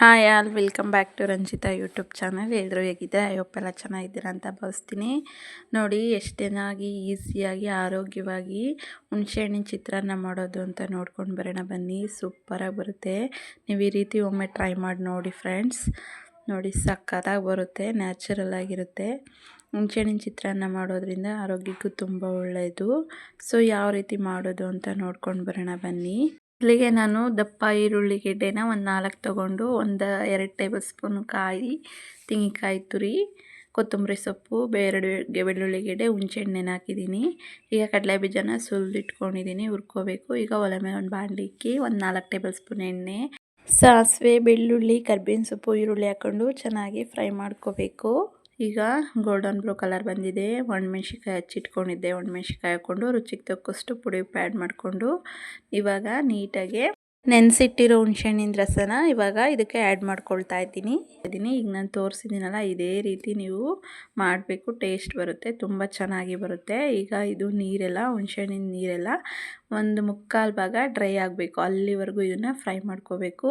Hi all, welcome back to Ranjitha YouTube channel. ಎಲ್ಲರೂ ಹೇಗಿದ್ದರೆ? ಎಲ್ಲ ಚೆನ್ನಾಗಿದ್ದೀರಾ ಅಂತ ಭಾವಿಸ್ತೀನಿ. ನೋಡಿ, ಎಷ್ಟು ಚೆನ್ನಾಗಿ, ಈಸಿಯಾಗಿ, ಆರೋಗ್ಯವಾಗಿ ಹುಣಸೆಹಣ್ಣಿನ ಚಿತ್ರಾನ್ನ ಮಾಡೋದು ಅಂತ ನೋಡ್ಕೊಂಡು ಬರೋಣ ಬನ್ನಿ. ಸೂಪರಾಗಿ ಬರುತ್ತೆ. ನೀವು ಈ ರೀತಿ ಒಮ್ಮೆ ಟ್ರೈ ಮಾಡಿ ನೋಡಿ ಫ್ರೆಂಡ್ಸ್ ನೋಡಿ ಸಕ್ಕತ್ತಾಗಿ ಬರುತ್ತೆ ನ್ಯಾಚುರಲ್ ಆಗಿರುತ್ತೆ. ಹುಣಸೆಹಣ್ಣಿನ ಚಿತ್ರಾನ್ನ ಮಾಡೋದ್ರಿಂದ ಆರೋಗ್ಯಕ್ಕೂ ತುಂಬ ಒಳ್ಳೆಯದು ಸೊ ಯಾವ ರೀತಿ ಮಾಡೋದು ಅಂತ ನೋಡ್ಕೊಂಡು ಬರೋಣ ಬನ್ನಿ. ಇಲ್ಲಿಗೆ ನಾನು ದಪ್ಪ ಈರುಳ್ಳಿ ಗೆಡ್ಡೆನ ಒಂದು ನಾಲ್ಕು ತೊಗೊಂಡು ಒಂದು ಎರಡು ಟೇಬಲ್ ಸ್ಪೂನ್ ಕಾಯಿ, ತೆಂಗಿನಕಾಯಿ ತುರಿ, ಕೊತ್ತಂಬರಿ ಸೊಪ್ಪು ಬೇರೆಡು ಬೆಳ್ಳುಳ್ಳಿ ಗೆಡ್ಡೆ ಹುಣಸೆಹಣ್ಣೆನ ಹಾಕಿದ್ದೀನಿ. ಈಗ ಕಡಲೆ ಬೀಜನ ಸುಲಿದಿಟ್ಕೊಂಡಿದ್ದೀನಿ, ಹುರ್ಕೋಬೇಕು. ಈಗ ಒಲೆ ಮೇಲೆ ಒಂದು ಬಾಂಡಿಕ್ಕಿ ಒಂದು ನಾಲ್ಕು ಟೇಬಲ್ ಸ್ಪೂನ್ ಎಣ್ಣೆ, ಸಾಸಿವೆ, ಬೆಳ್ಳುಳ್ಳಿ, ಕರ್ಬೇವಿನ ಸೊಪ್ಪು, ಈರುಳ್ಳಿ ಹಾಕ್ಕೊಂಡು ಚೆನ್ನಾಗಿ ಫ್ರೈ ಮಾಡ್ಕೋಬೇಕು. ಈಗ ಗೋಲ್ಡನ್ ಬ್ಲೂ ಕಲರ್ ಬಂದಿದೆ. ಒಣಮೆಣ್ಸಿಕಾಯಿ ಹಚ್ಚಿಟ್ಕೊಂಡಿದ್ದೆ. ಒಣಮೆಣ್ಸಿಕಾಯಿ ಹಾಕ್ಕೊಂಡು ರುಚಿಗೆ ತಕ್ಕಷ್ಟು ಪುಡಿ ಪ್ಯಾಡ್ ಮಾಡಿಕೊಂಡು ಇವಾಗ ನೀಟಾಗಿ ನೆನೆಸಿಟ್ಟಿರೋ ಹುಣ್ಸೆಹಣ್ಣಿನ ರಸನ ಇವಾಗ ಇದಕ್ಕೆ ಆ್ಯಡ್ ಮಾಡ್ಕೊಳ್ತಾ ಇದ್ದೀನಿ. ಇದ್ದೀನಿ. ಈಗ ನಾನು ತೋರಿಸಿದ್ದೀನಲ್ಲ, ಇದೇ ರೀತಿ ನೀವು ಮಾಡಬೇಕು. ಟೇಸ್ಟ್ ಬರುತ್ತೆ. ತುಂಬ ಚೆನ್ನಾಗಿ ಬರುತ್ತೆ. ಈಗ ಇದು ನೀರೆಲ್ಲ, ಹುಣ್ಸೆಹಣ್ಣಿನ ನೀರೆಲ್ಲ ಒಂದು ಮುಕ್ಕಾಲು ಭಾಗ ಡ್ರೈ ಆಗಬೇಕು. ಅಲ್ಲಿವರೆಗೂ ಇದನ್ನು ಫ್ರೈ ಮಾಡ್ಕೋಬೇಕು.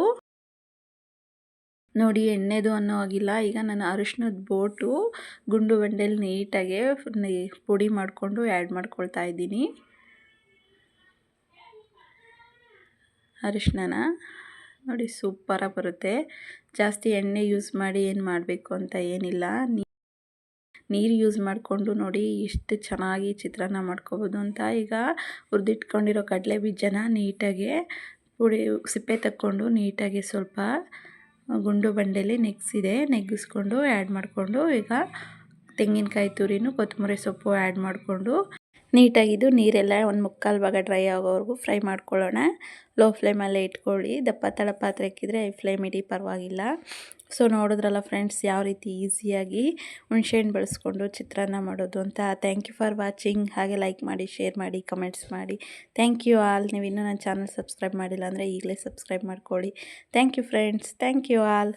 ನೋಡಿ ಎಣ್ಣೆದು ಅನ್ನೋ ಆಗಿಲ್ಲ ಈಗ ನಾನು ಅರಿಶಿನದ ಬೋಟು ಗುಂಡು ಬಂಡೆಲಿ ನೀಟಾಗೆ ಪುಡಿ ಮಾಡಿಕೊಂಡು ಆ್ಯಡ್ ಮಾಡ್ಕೊಳ್ತಾ ಇದ್ದೀನಿ. ಅರಿಶಿನ ನೋಡಿ ಸೂಪರಾಗಿ ಬರುತ್ತೆ. ಜಾಸ್ತಿ ಎಣ್ಣೆ ಯೂಸ್ ಮಾಡಿ ಏನು ಮಾಡಬೇಕು ಅಂತ ಏನಿಲ್ಲ. ನೀರು ಯೂಸ್ ಮಾಡಿಕೊಂಡು ನೋಡಿ ಎಷ್ಟು ಚೆನ್ನಾಗಿ ಚಿತ್ರಾನ್ನ ಮಾಡ್ಕೋಬೋದು ಅಂತ. ಈಗ ಹುರಿದಿಟ್ಕೊಂಡಿರೋ ಕಡಲೆ ಬೀಜನ ನೀಟಾಗೆ ಪುಡಿ ಸಿಪ್ಪೆ ತಕ್ಕೊಂಡು ನೀಟಾಗಿ ಸ್ವಲ್ಪ ಗುಂಡು ಬಂಡೆಯಲ್ಲಿ ನೆಗ್ಸಿದೆ ನೆಗ್ಗಿಸ್ಕೊಂಡು ಆ್ಯಡ್ ಮಾಡಿಕೊಂಡು ಈಗ ತೆಂಗಿನಕಾಯಿ ತುರಿನೂ ಕೊತ್ತಂಬರಿ ಸೊಪ್ಪು ಆ್ಯಡ್ ಮಾಡಿಕೊಂಡು ನೀಟಾಗಿದ್ದು ನೀರೆಲ್ಲ ಒಂದು ಮುಕ್ಕಾಲು ಭಾಗ ಡ್ರೈ ಆಗೋವರೆಗೂ ಫ್ರೈ ಮಾಡ್ಕೊಳ್ಳೋಣ. ಲೋ ಫ್ಲೇಮಲ್ಲೇ ಇಟ್ಕೊಳ್ಳಿ. ದಪ್ಪ ತಳ ಪಾತ್ರೆ ಇಕ್ಕಿದ್ರೆ ಫ್ಲೇಮ್ ಇಡಿ ಪರವಾಗಿಲ್ಲ. ಸೊ ನೋಡಿದ್ರಲ್ಲ ಫ್ರೆಂಡ್ಸ್, ಯಾವ ರೀತಿ ಈಸಿಯಾಗಿ ಹುಣಸೆಹಣ್ಣು ಬಳಸ್ಕೊಂಡು ಚಿತ್ರಾನ್ನ ಮಾಡೋದು ಅಂತ. ಥ್ಯಾಂಕ್ ಯು ಫಾರ್ ವಾಚಿಂಗ್ ಹಾಗೆ ಲೈಕ್ ಮಾಡಿ ಶೇರ್ ಮಾಡಿ ಕಮೆಂಟ್ಸ್ ಮಾಡಿ. ಥ್ಯಾಂಕ್ ಯು ಆಲ್ ನೀವು ಇನ್ನೂ ನನ್ನ ಚಾನಲ್ ಸಬ್ಸ್ಕ್ರೈಬ್ ಮಾಡಿಲ್ಲ ಅಂದರೆ ಈಗಲೇ ಸಬ್ಸ್ಕ್ರೈಬ್ ಮಾಡ್ಕೊಳ್ಳಿ. Thank you friends thank you all